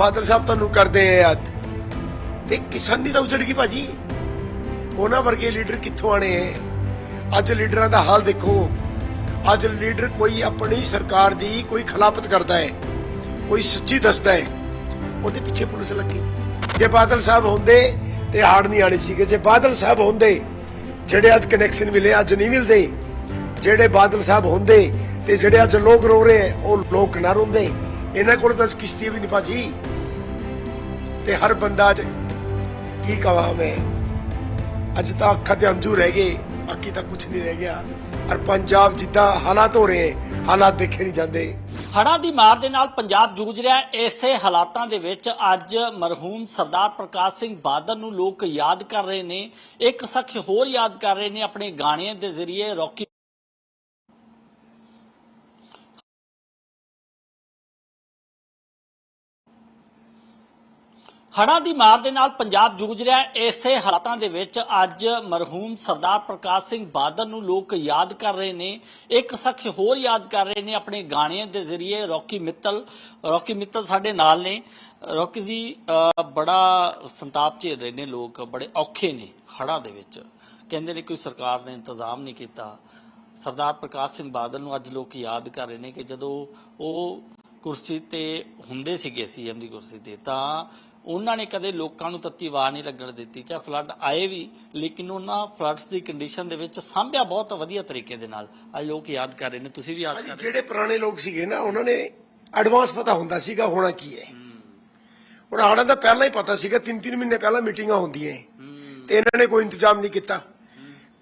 ਬਾਦਲ ਸਾਹਿਬ ਤੁਹਾਨੂੰ ਕਰਦੇ ਆ ਯਾਦ। ਤੇ ਕਿਸਾਨੀ ਤਾਂ ਉਜੜ ਗਈ ਭਾਜੀ। ਉਹਨਾਂ ਵਰਗੇ ਲੀਡਰ ਕਿੱਥੋਂ ਆਣੇ ਅੱਜ ਲੀਡਰਾਂ ਦਾ ਹਾਲ ਦੇਖੋ। ਅੱਜ ਲੀਡਰ ਕੋਈ ਆਪਣੀ ਸਰਕਾਰ ਦੀ ਕੋਈ ਖਿਲਾਫਤ ਕਰਦਾ ਹੈ ਕੋਈ ਸੱਚੀ ਦੱਸਦਾ ਹੈ ਉਹਦੇ ਪਿੱਛੇ ਪੁਲਿਸ ਲੱਗੀ। ਜੇ ਬਾਦਲ ਸਾਹਿਬ ਹੁੰਦੇ, ਤੇ ਹਾੜ ਨਹੀਂ ਆਣੀ ਸੀਗੇ। ਜੇ ਬਾਦਲ ਸਾਹਿਬ ਹੁੰਦੇ, ਜਿਹੜੇ ਅੱਜ ਕਨੈਕਸ਼ਨ ਮਿਲੇ, ਅੱਜ ਨਹੀਂ ਮਿਲਦੇ। ਜਿਹੜੇ ਬਾਦਲ ਸਾਹਿਬ ਹੁੰਦੇ, ਤੇ ਜਿਹੜੇ ਅੱਜ ਲੋਕ ਰੋ ਰਹੇ ਉਹ ਲੋਕ ਨਾ ਰੋਂਦੇ। ਇਹਨਾਂ ਕੋਲ ਤਾਂ ਕਿਸ਼ਤੀ ਵੀ ਨਹੀਂ ਭਾਜੀ। ਤੇ ਹਰ ਬੰਦਾ ਅੱਜ ਕੀ ਕਹਾਂ ਮੈਂ? ਅੱਜ ਤਾਂ ਅੱਖਾਂ ਤੇ ਅੰਜੂ ਰਹਿ ਗਏ, ਬਾਕੀ ਤਾਂ ਕੁਝ ਨਹੀਂ ਰਹਿ ਗਿਆ। ਔਰ ਪੰਜਾਬ ਜਿੱਦਾਂ ਹਾਲਾਤ ਹੋ ਰਹੇ, ਹਾਲਾਤ ਦੇਖੇ ਨਹੀਂ ਜਾਂਦੇ। ਹੜ੍ਹਾਂ ਦੀ ਮਾਰ ਦੇ ਨਾਲ ਪੰਜਾਬ ਜੂਝ ਰਿਹਾ ਹੈ। ਇਸੇ ਹਾਲਾਤਾਂ ਦੇ ਵਿੱਚ ਅੱਜ ਮਰਹੂਮ ਸਰਦਾਰ ਪ੍ਰਕਾਸ਼ ਸਿੰਘ ਬਾਦਲ ਨੂੰ ਲੋਕ ਯਾਦ ਕਰ ਰਹੇ ਨੇ। ਇੱਕ ਸ਼ਖਸ ਹੋਰ ਯਾਦ ਕਰ ਰਹੇ ਨੇ ਆਪਣੇ ਗਾਣਿਆਂ ਦੇ ਜ਼ਰੀਏ, ਰੌਕੀ ਹੜ੍ਹਾਂ ਦੀ ਮਾਰ ਦੇ ਨਾਲ ਪੰਜਾਬ ਜੂਝ ਰਿਹਾ ਹੈ। ਇਸੇ ਹਾਲਾਤਾਂ ਦੇ ਵਿੱਚ ਅੱਜ ਮਰਹੂਮ ਸਰਦਾਰ ਪ੍ਰਕਾਸ਼ ਸਿੰਘ ਬਾਦਲ ਨੂੰ ਲੋਕ ਯਾਦ ਕਰ ਰਹੇ ਨੇ। ਇੱਕ ਸ਼ਖਸ ਹੋਰ ਯਾਦ ਕਰ ਰਹੇ ਨੇ ਆਪਣੇ ਗਾਣਿਆਂ ਦੇ ਜ਼ਰੀਏ। ਰੌਕੀ ਮਿੱਤਲ ਰੌਕੀ ਮਿੱਤਲ ਸਾਡੇ ਨਾਲ ਨੇ। ਰੌਕੀ ਜੀ ਬੜਾ ਸੰਤਾਪ ਝੇਲ ਰਹੇ ਨੇ ਲੋਕ, ਬੜੇ ਔਖੇ ਨੇ ਹੜ੍ਹਾਂ ਦੇ ਵਿੱਚ। ਕਹਿੰਦੇ ਨੇ ਕੋਈ ਸਰਕਾਰ ਨੇ ਇੰਤਜ਼ਾਮ ਨਹੀਂ ਕੀਤਾ। ਸਰਦਾਰ ਪ੍ਰਕਾਸ਼ ਸਿੰਘ ਬਾਦਲ ਨੂੰ ਅੱਜ ਲੋਕ ਯਾਦ ਕਰ ਰਹੇ ਨੇ ਕਿ ਜਦੋਂ ਉਹ ਕੁਰਸੀ ਤੇ ਹੁੰਦੇ ਸੀਗੇ, ਸੀਐਮ ਦੀ ਕੁਰਸੀ ਤੇ, ਤਾਂ ਉਹਨਾਂ ਨੇ ਕਦੇ ਲੋਕਾਂ ਨੂੰ ਤੱਤੀ ਵਾਰ ਨਹੀਂ ਲੱਗਣ ਦਿੱਤੀ। ਚਾਹੇ ਫਲੱਡ ਆਏ ਵੀ ਲੇਕਿਨ ਉਹਨਾਂ ਫਲੱਡਸ ਦੀ ਕੰਡੀਸ਼ਨ ਦੇ ਵਿੱਚ ਸਾਂਭਿਆ ਬਹੁਤ ਵਧੀਆ ਤਰੀਕੇ ਦੇ ਨਾਲ। ਅੱਜ ਲੋਕ ਯਾਦ ਕਰ ਰਹੇ ਨੇ ਤੁਸੀਂ ਵੀ ਯਾਦ ਕਰ ਰਹੇ ਜਿਹੜੇ ਪੁਰਾਣੇ ਲੋਕ ਸੀਗੇ ਨਾ ਉਹਨਾਂ ਨੇ ਐਡਵਾਂਸ ਪਤਾ ਹੁੰਦਾ ਸੀਗਾ ਹੋਣਾ ਕੀ ਹੈ। ਹੁਣ ਹਾੜਾਂ ਦਾ ਪਹਿਲਾਂ ਹੀ ਪਤਾ ਸੀਗਾ ਤਿੰਨ ਤਿੰਨ ਮਹੀਨੇ ਪਹਿਲਾਂ ਮੀਟਿੰਗਾਂ ਹੁੰਦੀਆਂ। ਤੇ ਇਹਨਾਂ ਨੇ ਕੋਈ ਇੰਤਜ਼ਾਮ ਨਹੀਂ ਕੀਤਾ।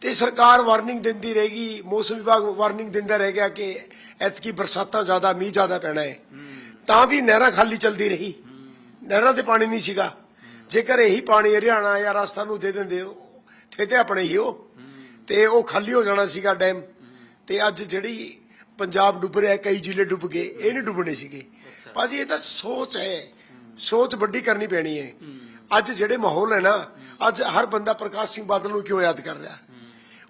ਤੇ ਸਰਕਾਰ ਵਾਰਨਿੰਗ ਦਿੰਦੀ ਰਹੇਗੀ ਮੌਸਮ ਵਿਭਾਗ ਵਾਰਨਿੰਗ ਦਿੰਦਾ ਰਹਿ ਗਿਆ ਕਿ ਐਤਕੀ ਬਰਸਾਤਾਂ ਜ਼ਿਆਦਾ ਮੀਂਹ ਜ਼ਿਆਦਾ ਪੈਣਾ ਹੈ। ਤਾਂ ਵੀ ਨਹਿਰਾਂ ਖਾਲੀ ਚਲਦੀ ਰਹੀ। ਨਹਿਰਾਂ ਤੇ ਪਾਣੀ ਨਹੀਂ ਸੀਗਾ। ਜੇਕਰ ਇਹੀ ਪਾਣੀ ਹਰਿਆਣਾ ਜਾਂ ਰਾਜਸਥਾਨ ਨੂੰ ਦੇ ਦਿੰਦੇ ਥੇ ਤੇ ਆਪਣੇ ਹੀ ਉਹ। ਤੇ ਉਹ ਖਾਲੀ ਹੋ ਜਾਣਾ ਸੀਗਾ ਡੈਮ। ਤੇ ਅੱਜ ਜਿਹੜੀ ਪੰਜਾਬ ਡੁੱਬ ਰਿਹਾ ਕਈ ਜ਼ਿਲ੍ਹੇ ਡੁੱਬ ਗਏ ਇਹ ਨਹੀਂ ਡੁੱਬਣੇ ਸੀਗੇ। ਭਾਜੀ ਇਹ ਤਾਂ ਸੋਚ ਹੈ। ਸੋਚ ਵੱਡੀ ਕਰਨੀ ਪੈਣੀ ਹੈ। ਅੱਜ ਜਿਹੜੇ ਮਾਹੌਲ ਹੈ ਨਾ ਅੱਜ ਹਰ ਬੰਦਾ ਪ੍ਰਕਾਸ਼ ਸਿੰਘ ਬਾਦਲ ਨੂੰ ਕਿਉਂ ਯਾਦ ਕਰ ਰਿਹਾ?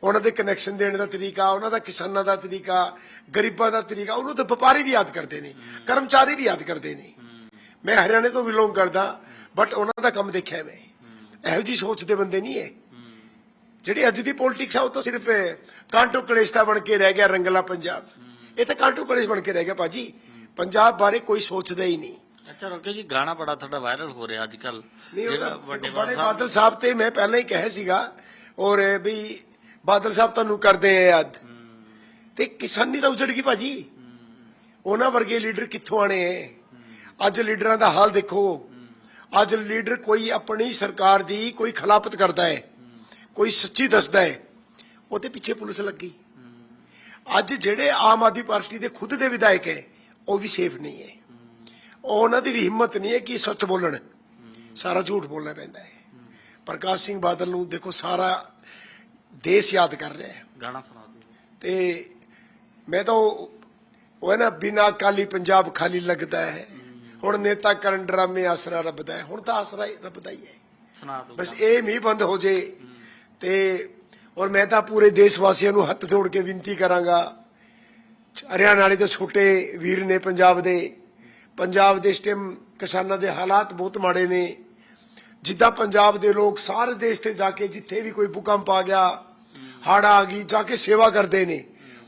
ਉਹਨਾਂ ਦੇ ਕਨੈਕਸ਼ਨ ਦੇਣ ਦਾ ਤਰੀਕਾ ਉਹਨਾਂ ਦਾ ਕਿਸਾਨਾਂ ਦਾ ਤਰੀਕਾ ਗਰੀਬਾਂ ਦਾ ਤਰੀਕਾ ਉਹਨੂੰ ਤਾਂ ਵਪਾਰੀ ਵੀ ਯਾਦ ਕਰਦੇ ਨੇ ਕਰਮਚਾਰੀ ਵੀ ਯਾਦ ਕਰਦੇ ਨੇ। ਮੈਂ ਹਰਿਆਣੇ ਤੋਂ ਬਿਲੋਂਗ ਕਰਦਾ ਬਟ ਉਹਨਾਂ ਦਾ ਕੰਮ ਦੇਖਿਆ ਮੈਂ। ਇਹੋ ਜੀ ਸੋਚ ਦੇ ਬੰਦੇ ਨਹੀਂ ਹੈ। ਜਿਹੜੀ ਅੱਜ ਦੀ ਪੋਲਿਟਿਕਸ ਆ ਉਹ ਤਾਂ ਸਿਰਫ ਕਾਂਟੋ ਕਲੇਸ਼ਤਾ ਬਣ ਕੇ ਰਹਿ ਗਿਆ ਰੰਗਲਾ ਪੰਜਾਬ। ਇਹ ਤਾਂ ਕਾਂਟੋ ਕਲੇਸ਼ ਬਣ ਕੇ ਰਹਿ ਗਿਆ ਭਾਜੀ। ਪੰਜਾਬ ਬਾਰੇ ਕੋਈ ਸੋਚਦਾ ਹੀ ਨਹੀਂ। ਅੱਛਾ ਰੋਕੇ ਜੀ ਗਾਣਾ ਬੜਾ ਤੁਹਾਡਾ ਵਾਇਰਲ ਹੋ ਰਿਹਾ ਅੱਜ ਕੱਲ ਜਿਹੜਾ ਵੱਡੇ ਬਾਦਲ ਸਾਹਿਬ ਤੇ ਮੈਂ ਪਹਿਲਾਂ ਹੀ ਕਿਹਾ ਸੀਗਾ ਔਰ ਵੀ ਬਾਦਲ ਸਾਹਿਬ ਤੁਹਾਨੂੰ ਕਰਦੇ ਆ ਯਾਦ। ਤੇ ਕਿਸਾਨੀ ਤਾਂ ਉਜੜ ਗਈ ਭਾਜੀ। ਉਹਨਾਂ ਵਰਗੇ ਲੀਡਰ ਕਿੱਥੋਂ ਆਣੇ ਐ? ਅੱਜ ਲੀਡਰਾਂ ਦਾ ਹਾਲ ਦੇਖੋ। ਅੱਜ ਲੀਡਰ ਕੋਈ ਆਪਣੀ ਸਰਕਾਰ ਦੀ ਕੋਈ ਖਿਲਾਫਤ ਕਰਦਾ ਹੈ ਕੋਈ ਸੱਚੀ ਦੱਸਦਾ ਹੈ ਉਹਦੇ ਪਿੱਛੇ ਪੁਲਿਸ ਲੱਗੀ। ਅੱਜ ਜਿਹੜੇ ਆਮ ਆਦਮੀ ਪਾਰਟੀ ਦੇ ਖੁਦ ਦੇ ਵਿਧਾਇਕ ਹੈ ਉਹ ਵੀ ਸੇਫ ਨਹੀਂ ਹੈ। ਉਹ ਉਹਨਾਂ ਦੀ ਵੀ ਹਿੰਮਤ ਨਹੀਂ ਹੈ ਕਿ ਸੱਚ ਬੋਲਣ। ਸਾਰਾ ਝੂਠ ਬੋਲਣਾ ਪੈਂਦਾ ਹੈ। ਪ੍ਰਕਾਸ਼ ਸਿੰਘ ਬਾਦਲ ਨੂੰ ਦੇਖੋ ਸਾਰਾ ਦੇਸ਼ ਯਾਦ ਕਰ ਰਿਹਾ ਹੈ। ਗਾਣਾ ਸੁਣਾ ਦਿਓ। ਤੇ ਮੈਂ ਤਾਂ ਉਹ ਹੈ ਨਾ ਬਿਨਾ ਕਾਲੀ ਪੰਜਾਬ ਖਾਲੀ ਲੱਗਦਾ ਹੈ। ਹੁਣ ਨੇਤਾ ਕਰਨ ਡਰਾਮੇ ਆਸਰਾ ਰੱਬ ਦਾ ਹੈ। ਹੁਣ ਤਾਂ ਆਸਰਾ ਰੱਬ ਦਾ ਹੀ ਹੈ। ਸੁਣਾ ਬਸ ਇਹ ਮੀਂਹ ਬੰਦ ਹੋ ਜੇ ਤੇ ਔਰ ਮੈਂ ਤਾਂ ਪੂਰੇ ਦੇਸ਼ ਵਾਸੀਆਂ ਨੂੰ ਹੱਥ ਜੋੜ ਕੇ ਬੇਨਤੀ ਕਰਾਂਗਾ। ਹਰਿਆਣਾ ਵਾਲੇ ਤੋਂ ਛੋਟੇ ਵੀਰ ਨੇ ਪੰਜਾਬ ਦੇ। ਪੰਜਾਬ ਦੇ ਇਸ ਟਾਈਮ ਕਿਸਾਨਾਂ ਦੇ ਹਾਲਾਤ ਬਹੁਤ ਮਾੜੇ ਨੇ। ਜਿੱਦਾਂ ਪੰਜਾਬ ਦੇ ਲੋਕ ਸਾਰੇ ਦੇਸ਼ ਤੇ ਜਾ ਕੇ ਜਿੱਥੇ ਵੀ ਕੋਈ ਭੂਕੰਪ ਆ ਗਿਆ ਹੜ੍ਹ ਆ ਗਈ ਜਾ ਕੇ ਸੇਵਾ ਕਰਦੇ ਨੇ।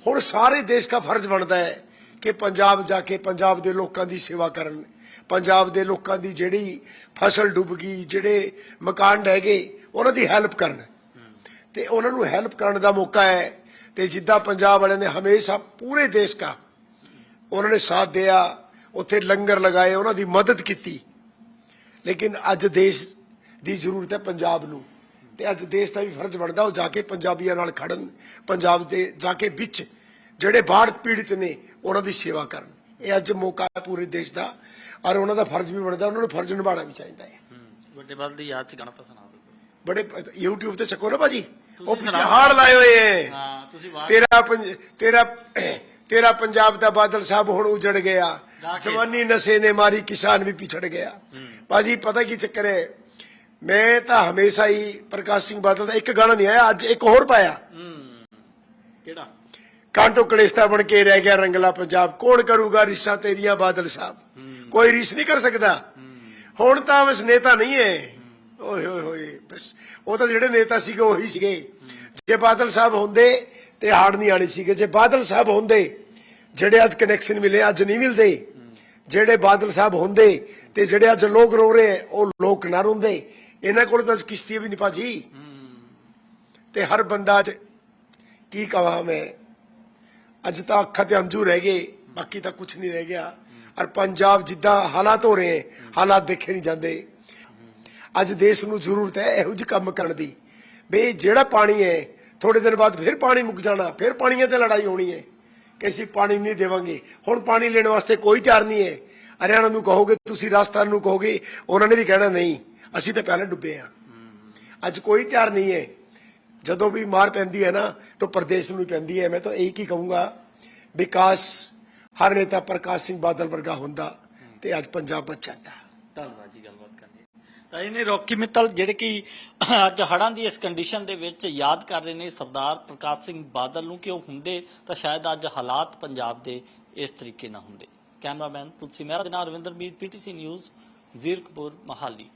ਹੁਣ ਸਾਰੇ ਦੇਸ਼ ਦਾ ਫਰਜ਼ ਬਣਦਾ ਹੈ ਕਿ ਪੰਜਾਬ ਜਾ ਕੇ ਪੰਜਾਬ ਦੇ ਲੋਕਾਂ ਦੀ ਸੇਵਾ ਕਰਨ। ਪੰਜਾਬ ਦੇ ਲੋਕਾਂ ਦੀ ਜਿਹੜੀ ਫਸਲ ਡੁੱਬ ਗਈ, ਜਿਹੜੇ ਮਕਾਨ ਰਹਿ ਗਏ, ਉਹਨਾਂ ਦੀ ਹੈਲਪ ਕਰਨ। ਤੇ ਉਹਨਾਂ ਨੂੰ ਹੈਲਪ ਕਰਨ ਦਾ ਮੌਕਾ ਹੈ। ਤੇ ਜਿੱਦਾਂ ਪੰਜਾਬ ਵਾਲਿਆਂ ਨੇ ਹਮੇਸ਼ਾ ਪੂਰੇ ਦੇਸ਼ ਦਾ ਉਹਨਾਂ ਨੇ ਸਾਥ ਦਿਆ, ਉੱਥੇ ਲੰਗਰ ਲਗਾਏ, ਉਹਨਾਂ ਦੀ ਮਦਦ ਕੀਤੀ। ਲੇਕਿਨ ਅੱਜ ਦੇਸ਼ ਦੀ ਜ਼ਰੂਰਤ ਹੈ ਪੰਜਾਬ ਨੂੰ। ਤੇ ਅੱਜ ਦੇਸ਼ ਦਾ ਵੀ ਫਰਜ਼ ਬਣਦਾ ਉਹ ਜਾ ਕੇ ਪੰਜਾਬੀਆਂ ਨਾਲ ਖੜਨ, ਪੰਜਾਬ ਦੇ ਜਾ ਕੇ ਵਿੱਚ ਜਿਹੜੇ ਬਾੜ ਪੀੜਿਤ ਨੇ, ਉਹਨਾਂ ਦੀ ਸੇਵਾ ਕਰਨ। ਇਹ ਅੱਜ ਮੌਕਾ ਹੈ ਪੂਰੇ ਦੇਸ਼ ਦਾ ਔਰ ਉਹਨਾਂ ਦਾ ਫਰਜ਼ ਵੀ ਬਣਦਾ ਉਹਨਾਂ ਨੂੰ ਫਰਜ਼ ਨਿਭਾਉਣਾ ਵੀ ਚਾਹੀਦਾ ਹੈ। ਵੱਡੇ ਬਾਦਲ ਦੀ ਯਾਦ ਚ ਗਾਣਾ ਤਾਂ ਸੁਣਾ ਦਿਓ। ਬੜੇ YouTube ਤੇ ਚੱਕੋ ਨਾ ਭਾਜੀ। ਉਹ ਤੁਸੀਂ ਪਿੱਛੇ ਸੁਣਾਓ। ਹਾੜ ਲਾਏ ਹੋਏ ਹੈ। ਹਾਂ ਤੁਸੀਂ ਬਾਤ ਤੇਰਾ ਪੰਜ- ਤੇਰਾ ਤੇਰਾ ਪੰਜਾਬ ਦਾ ਬਾਦਲ ਸਾਹਿਬ ਹੁਣ ਉਜੜ ਗਿਆ। ਕੇ। ਜਵਾਨੀ ਨਸ਼ੇ ਨੇ ਮਾਰੀ ਕਿਸਾਨ ਵੀ ਪਿਛੜ ਗਿਆ। ਭਾਜੀ ਪਤਾ ਕੀ ਚੱਕਰ ਹੈ? ਮੈਂ ਤਾਂ ਹਮੇਸ਼ਾ ਹੀ ਪ੍ਰਕਾਸ਼ ਸਿੰਘ ਬਾਦਲ ਦਾ ਇੱਕ ਗਾਣਾ ਨਹੀਂ ਆਇਆ ਅੱਜ ਇੱਕ ਹੋਰ ਪਾਇਆ। ਕਿਹੜਾ? ਕਾਂਟੋ ਕਲੇਸਤਾ ਬਣ ਕੇ ਰਹਿ ਗਿਆ ਰੰਗਲਾ ਪੰਜਾਬ। ਕੌਣ ਕਰੂਗਾ ਰਿਸ਼ਾ ਤੇਰੀਆਂ ਬਾਦਲ ਸਾਹਿਬ? ਕੋਈ ਰਿਸ਼ ਨਹੀਂ ਕਰ ਸਕਦਾ। ਹੁਣ ਤਾਂ ਬਸ ਨੇਤਾ ਨਹੀਂ ਹੈ। ਓਏ ਹੋਏ ਹੋਏ ਬਸ ਉਹ ਤਾਂ ਜਿਹੜੇ ਨੇਤਾ ਸੀਗੇ ਉਹੀ ਸੀਗੇ। ਜੇ ਬਾਦਲ ਸਾਹਿਬ ਹੁੰਦੇ ਤੇ ਹਾੜ ਨਹੀਂ ਆਣੀ ਸੀਗੇ। ਜੇ ਬਾਦਲ ਸਾਹਿਬ ਹੁੰਦੇ ਜਿਹੜੇ ਅੱਜ ਕਨੈਕਸ਼ਨ ਮਿਲੇ ਅੱਜ ਨਹੀਂ ਮਿਲਦੇ। ਜਿਹੜੇ ਬਾਦਲ ਸਾਹਿਬ ਹੁੰਦੇ ਤੇ ਜਿਹੜੇ ਅੱਜ ਲੋਕ ਰੋ ਰਹੇ ਉਹ ਲੋਕ ਨਾ ਰੋਂਦੇ। ਇਹਨਾਂ ਕੋਲ ਤਾਂ ਅੱਜ ਕਿਸ਼ਤੀ ਵੀ ਨਹੀਂ ਭਾਜੀ। ਤੇ ਹਰ ਬੰਦਾ ਚ ਕੀ ਕਹਾਂ ਮੈਂ? ਅੱਜ ਤਾਂ ਅੱਖਾਂ ਤੇ ਅੰਜੂ ਰਹਿ ਗਏ, ਬਾਕੀ ਤਾਂ ਕੁਝ ਨਹੀਂ ਰਹਿ ਗਿਆ। ਔਰ ਪੰਜਾਬ ਜਿੱਦਾਂ ਹਾਲਾਤ ਹੋ ਰਹੇ ਹਾਲਾਤ ਦੇਖੇ ਨਹੀਂ ਜਾਂਦੇ। ਅੱਜ ਦੇਸ਼ ਨੂੰ ਜ਼ਰੂਰਤ ਹੈ ਇਹੋ ਜਿਹੇ ਕੰਮ ਕਰਨ ਦੀ। ਬਈ ਜਿਹੜਾ ਪਾਣੀ ਹੈ ਥੋੜੇ ਦਿਨ ਬਾਅਦ ਫਿਰ ਪਾਣੀ ਮੁੱਕ ਜਾਣਾ, ਫਿਰ ਪਾਣੀਆਂ ਤੇ ਲੜਾਈ ਹੋਣੀ ਹੈ। ਕਿ ਅਸੀਂ ਪਾਣੀ ਨਹੀਂ ਦੇਵਾਂਗੇ। ਹੁਣ ਪਾਣੀ ਲੈਣ ਵਾਸਤੇ ਕੋਈ ਤਿਆਰ ਨਹੀਂ ਹੈ। ਹਰਿਆਣਾ ਨੂੰ ਕਹੋਗੇ, ਤੁਸੀਂ ਰਾਜਸਥਾਨ ਨੂੰ ਕਹੋਗੇ, ਉਹਨਾਂ ਨੇ ਵੀ ਕਹਿਣਾ ਨਹੀਂ, ਅਸੀਂ ਤਾਂ ਪਹਿਲਾਂ ਡੁੱਬੇ ਆ ਅੱਜ ਕੋਈ ਤਿਆਰ ਨਹੀਂ ਹੈ। ਜਦੋਂ ਵੀ ਮਾਰ ਪੈਂਦੀ ਹੈ ਨਾ, ਤਾਂ ਪ੍ਰਦੇਸ਼ ਨੂੰ ਪੈਂਦੀ ਹੈ। ਮੈਂ ਤਾਂ ਇਹੀ ਕੀ ਕਹੂੰਗਾ, ਵਿਕਾਸ, ਹਰ ਨੇਤਾ ਪ੍ਰਕਾਸ਼ ਸਿੰਘ ਬਾਦਲ ਵਰਗਾ ਹੁੰਦਾ ਤੇ ਅੱਜ ਪੰਜਾਬ ਬਚ ਜਾਂਦਾ ਧੰਨਵਾਦ ਜੀ, ਗੱਲਬਾਤ ਕਰਨ ਲਈ। ਤਾਂ ਇਹਨੇ ਰੌਕੀ ਮਿੱਤਲ ਜਿਹੜੇ ਕਿ ਅੱਜ ਹੜਾਂ ਦੀ ਇਸ ਕੰਡੀਸ਼ਨ ਦੇ ਵਿੱਚ ਯਾਦ ਕਰ ਰਹੇ ਨੇ, ਸਰਦਾਰ ਪ੍ਰਕਾਸ਼ ਸਿੰਘ ਬਾਦਲ ਨੂੰ ਕਿ ਉਹ ਹੁੰਦੇ ਤਾਂ ਸ਼ਾਇਦ ਅੱਜ ਹਾਲਾਤ ਪੰਜਾਬ ਦੇ ਇਸ ਤਰੀਕੇ ਨਾ ਹੁੰਦੇ। ਕੈਮਰਾਮੈਨ ਤੁਲਸੀ ਮਹਿਰਾ ਦੇ ਨਾਲ ਰਵਿੰਦਰ ਮੀਤ ਪੀਟੀਸੀ ਨਿਊਜ਼, ਜ਼ੀਰਕਪੁਰ, ਮਹਾਲੀ।